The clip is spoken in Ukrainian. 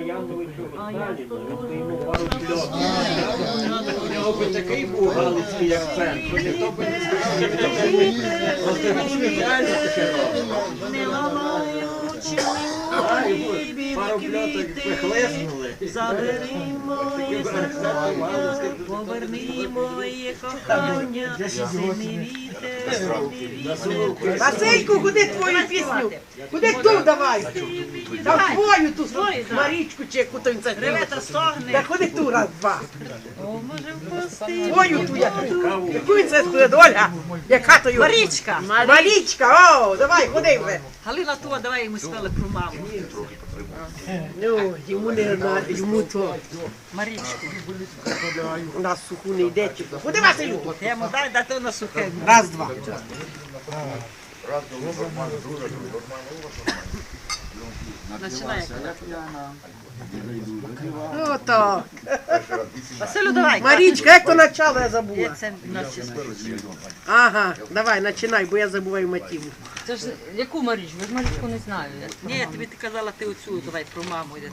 Яновичу Сталіну, він йому пару. У нього би такий був галицький акцент, що ніхто би не сказав, Просто він спеціально таке робить. Не ламаючи А, і от пару прихлеснули. забери моє серце, поверни моє кохання, сильний вітер, вітер. Васильку, куди твою пісню? Куди ту давай? Там твою ту Марічку чи яку то він це Ревета стогне, Та куди ту раз два? о, може впусти. Твою ту яку. Яку він це скує доля? Яка то його? Марічка, Марічка, о, давай, куди вже? Галина Туа, давай йому спели про маму. Ну, йому не на, йому то Марічку. на суху не йде. то. Куди Василю? Я йому дай дати на сухе. Раз, два. Починай. Ну так. Василю, давай. Марічка, як то начало я забула? Ага, давай, починай, бо я забуваю мотиву. Це ж яку Марічку? Я ж Марічку не знаю. Ні, я тобі ти казала, ти оцю, давай про маму. йде.